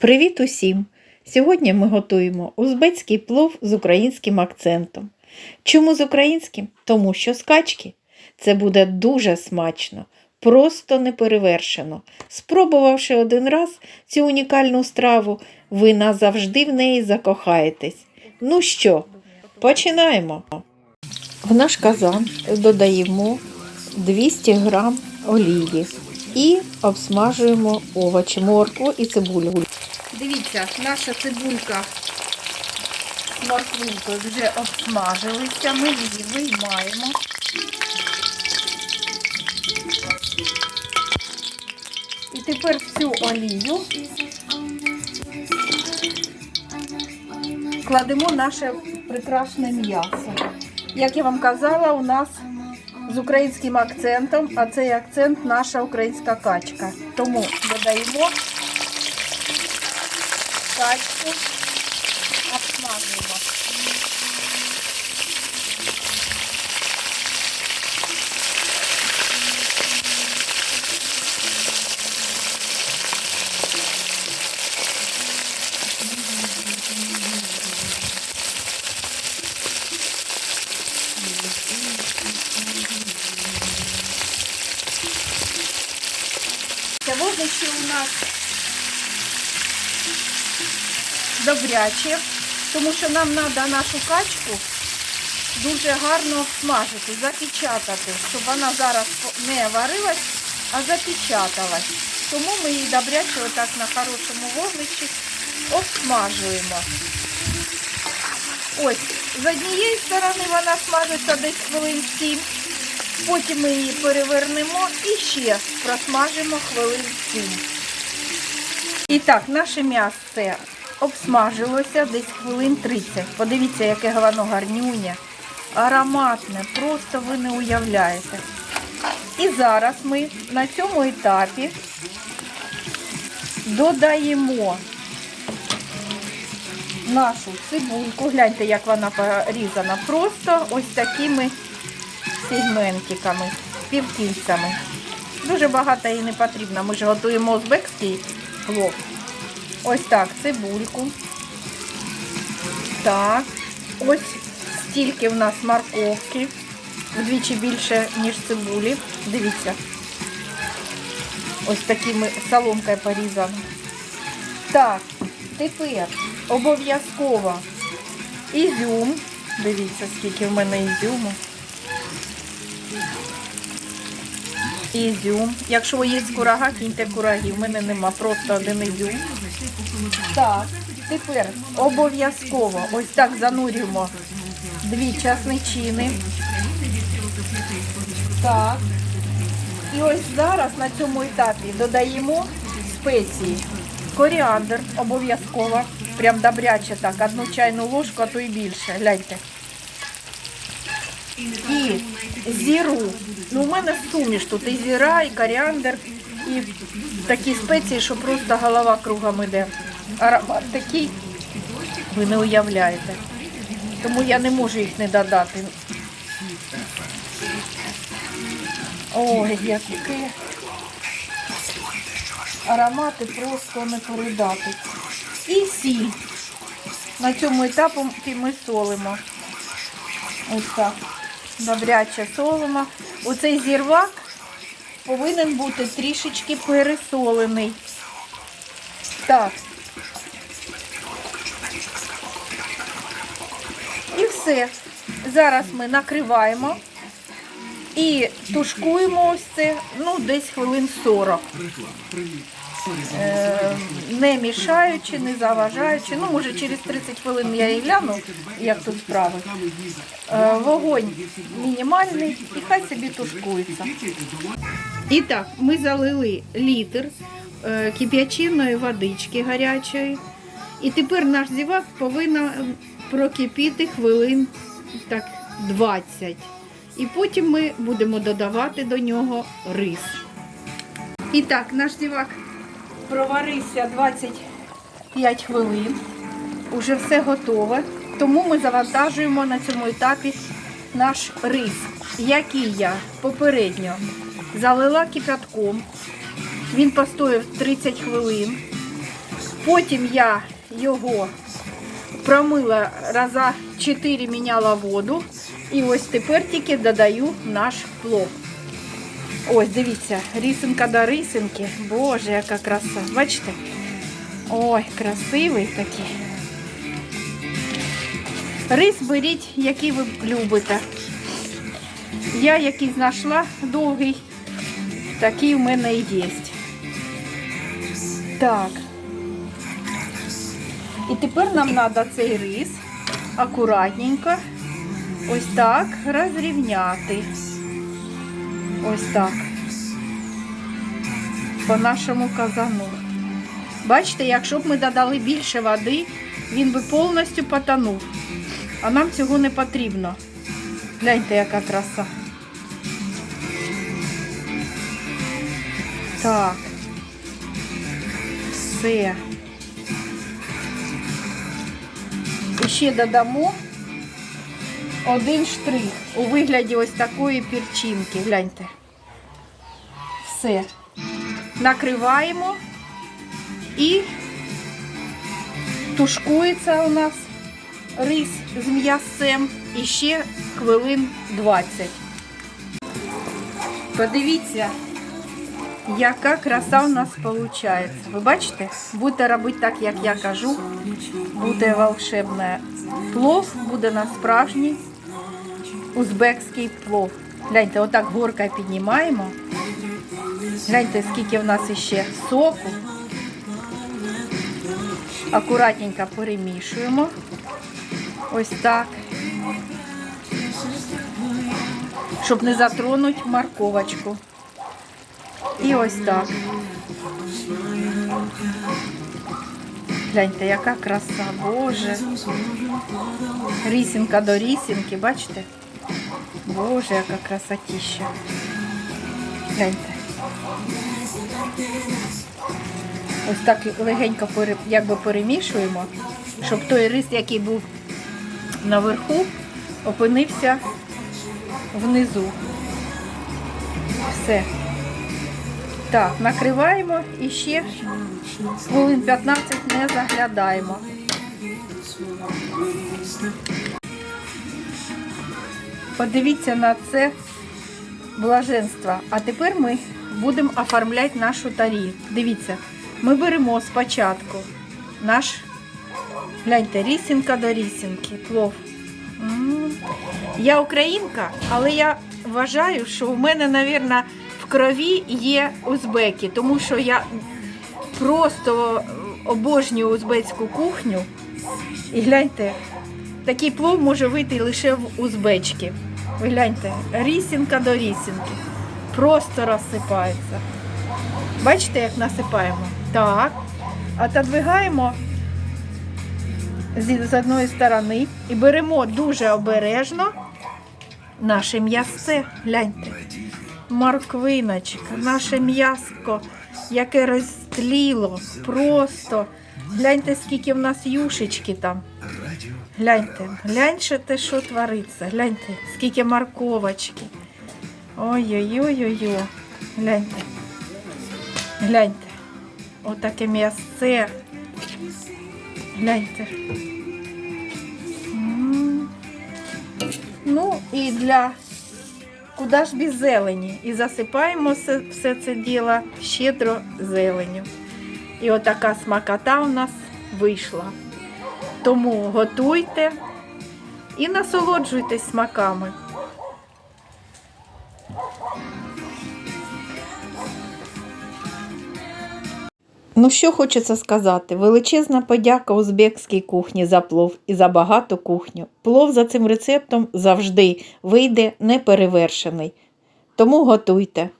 Привіт усім! Сьогодні ми готуємо узбецький плов з українським акцентом. Чому з українським? Тому що з качки. Це буде дуже смачно, просто неперевершено. Спробувавши один раз цю унікальну страву, ви назавжди в неї закохаєтесь. Ну що, починаємо. В наш казан додаємо 200 г олії і обсмажуємо овочі, моркву і цибулю. Дивіться, наша цибулька з морквинкою вже обсмажилися. Ми її виймаємо. І тепер в цю олію кладемо наше прекрасне м'ясо. Як я вам казала, у нас з українським акцентом, а цей акцент наша українська качка. Тому додаємо качку, обсмажуємо. Вогнище у нас добряче, тому що нам треба нашу качку дуже гарно смажити, запечатати, щоб вона зараз не варилась, а запечаталась. Тому ми її добряче отак на хорошому вогнищі обсмажуємо. Ось, з однієї сторони вона смажиться десь хвилин 7, потім ми її перевернемо і ще просмажимо хвилин 7. І так, наше м'ясо обсмажилося десь хвилин 30. Подивіться, яке воно гарнюнє, ароматне, просто ви не уявляєте. І зараз ми на цьому етапі додаємо нашу цибульку. Гляньте, як вона порізана. Просто ось такими сегментиками, півкільцями. Дуже багато їй не потрібно. Ми ж готуємо узбекський плов. Ось так, цибульку. Так. Ось стільки в нас морковки. Вдвічі більше, ніж цибулі. Дивіться. Ось такими соломкою порізано. Так, тепер обов'язково ізюм. Дивіться, скільки в мене ізюму. Ізюм. Якщо є курага, кіньте кураги. В мене нема, просто один ізюм. Так, тепер обов'язково ось так занурюємо дві часничини. Так. І ось зараз на цьому етапі додаємо спеції. Коріандр обов'язково. Прям добряче так, одну чайну ложку, а то й більше. Гляньте. І зіру. Ну, у мене суміш тут і зіра, і коріандр, і такі спеції, що просто голова кругом іде. Аромат такий, ви не уявляєте. Тому я не можу їх не додати. Ой, яке аромати просто не передати. І сіль. На цьому етапі ми солимо. Ось так. Добряче солимо. Оцей зірвак повинен бути трішечки пересолений. Так. І все. Зараз ми накриваємо і тушкуємо ось це, ну, десь хвилин 40. Е, не мішаючи, не заважаючи. Ну, може, через 30 хвилин я і гляну, як тут справи. Е, вогонь мінімальний і хай собі тушкується. І так, ми залили літр е, кип'яченої водички гарячої. І тепер наш зівак повинен прокипіти хвилин так, 20. І потім ми будемо додавати до нього рис. І так, наш зівак проварився 25 хвилин. Уже все готове. Тому ми завантажуємо на цьому етапі наш рис, який я попередньо залила кипятком. Він постояв 30 хвилин. Потім я його промила раза 4 міняла воду. І ось тепер тільки додаю наш плов. Ось, дивіться, рисинка до рисинки. Боже, яка краса. Бачите? Ой, красивий такий. Рис беріть, який ви любите. Я який знайшла довгий, такий в мене і є. Так. І тепер нам треба цей рис акуратненько ось так розрівняти. Ось так. По нашому казану. Бачите, якщо б ми додали більше води, він би повністю потонув. А нам цього не потрібно. Гляньте, яка краса. Так. Все. І ще додамо один штрих у вигляді ось такої пірчинки. Гляньте. Все. Накриваємо і тушкується у нас рис з м'ясцем і ще хвилин 20. Подивіться, яка краса у нас виходить. Ви бачите? Будете робити так, як я кажу. Буде волшебне. Плов буде на справжній узбекський плов. Гляньте, отак горка піднімаємо. Гляньте, скільки в нас іще соку. Акуратненько перемішуємо. Ось так. Щоб не затронути морковочку. І ось так. Гляньте, яка краса, Боже. Рісінка до рісінки, бачите? Боже, яка красотища. Гляньте. Ось так легенько якби перемішуємо, щоб той рис, який був наверху, опинився внизу. Все. Так, накриваємо і ще хвилин 15 не заглядаємо. Подивіться на це блаженство. А тепер ми будемо оформляти нашу тарілку. Дивіться, ми беремо спочатку наш, гляньте, рісінка до рісінки, плов. Я українка, але я вважаю, що в мене, мабуть, в крові є узбеки, тому що я просто обожнюю узбецьку кухню. І гляньте, такий плов може вийти лише в узбечки. Ви гляньте, рісінка до рісінки. Просто розсипається. Бачите, як насипаємо? Так. Отодвигаємо з, одної сторони і беремо дуже обережно наше м'ясце. Гляньте. Морквиночка, наше м'яско, яке розтліло. Просто. Гляньте, скільки в нас юшечки там. Гляньте, гляньте, те, що твориться. Гляньте, скільки морковочки. Ой-ой-ой-ой-ой. Гляньте. Гляньте. Отаке м'ясце. Гляньте. Ну і для куди ж без зелені. І засипаємо все, все це діло щедро зеленю. І отака смакота у нас вийшла. Тому готуйте і насолоджуйтесь смаками. Ну, що хочеться сказати, величезна подяка узбекській кухні за плов і за багату кухню. Плов за цим рецептом завжди вийде неперевершений. Тому готуйте.